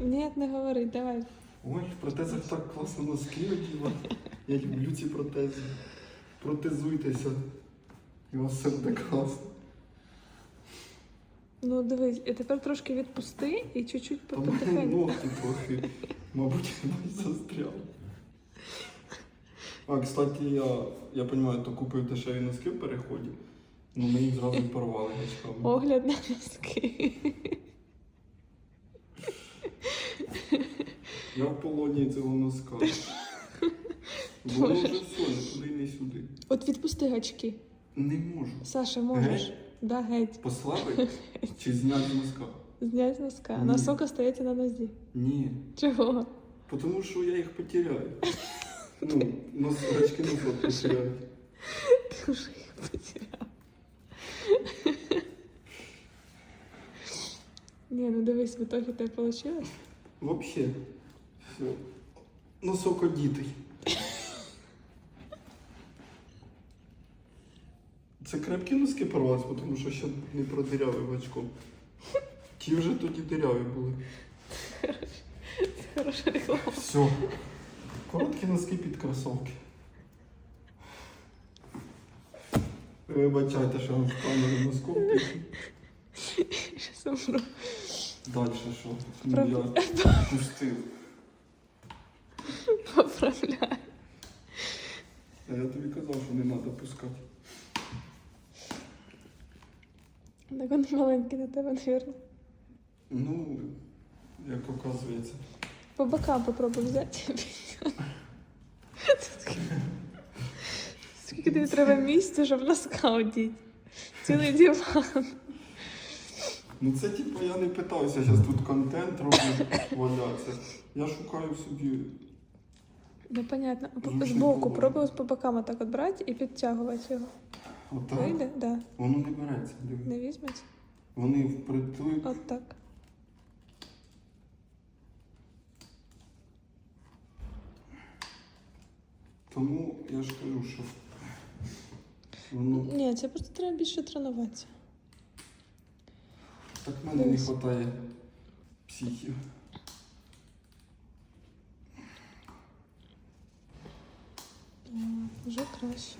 Ні, не говори, давай. Ой, в протезах так класно носки одягати. Я люблю ці протези. Протезуйтеся. І у вас все буде класно. Ну дивись, і тепер трошки відпусти і чуть-чуть Та в мене потихеньку. ногти трохи, мабуть, навіть застряли. А, кстати, я, я розумію, то купив дешеві носки в переході, ну ми їх зразу і порвали гачками. Огляд на носки. Я в полоні цього носка. Було вже все, не туди, не сюди. От відпусти гачки. Не можу. Саша, можеш? Геть? Да, геть. Послабити чи зняти з носка? Знять з носка. Ні. Носок остається на нозі. Ні. Чого? Тому що я їх потеряю. Ну, нос, гачки носок потеряю. Ти вже їх потеряв. Ні, ну дивись, в итоге тебе вийшло. Вообще. Все. Носок одітий. Це крепкі носки порвались, тому що ще не продирявив очком. Ті вже тоді диряві були. Це хороша реклама. Все. Короткі носки під кросовки. Вибачайте, що в камеру носком. Далі що? Ну, я пустив. А я тобі казав, що не треба пускати. Так вони маленькі на тебе, навірно. Ну, як оказується. По бокам попробуй взяти. Скільки тобі треба місця, щоб носка одіти? Цілий диван. Ну це типу я не питаюся, зараз тут контент роблю, валяться. Я шукаю собі. Ну, понятно. Зручний Збоку поворот. пробуй по бокам отак от брати і підтягувати його. Отак. Вийде? Да. Воно не береться, диви. Не візьметься? Вони впритул. От так. Тому я ж кажу, що воно Ні, це просто треба більше тренуватися. так в мене не вистачає психів. Вже краще.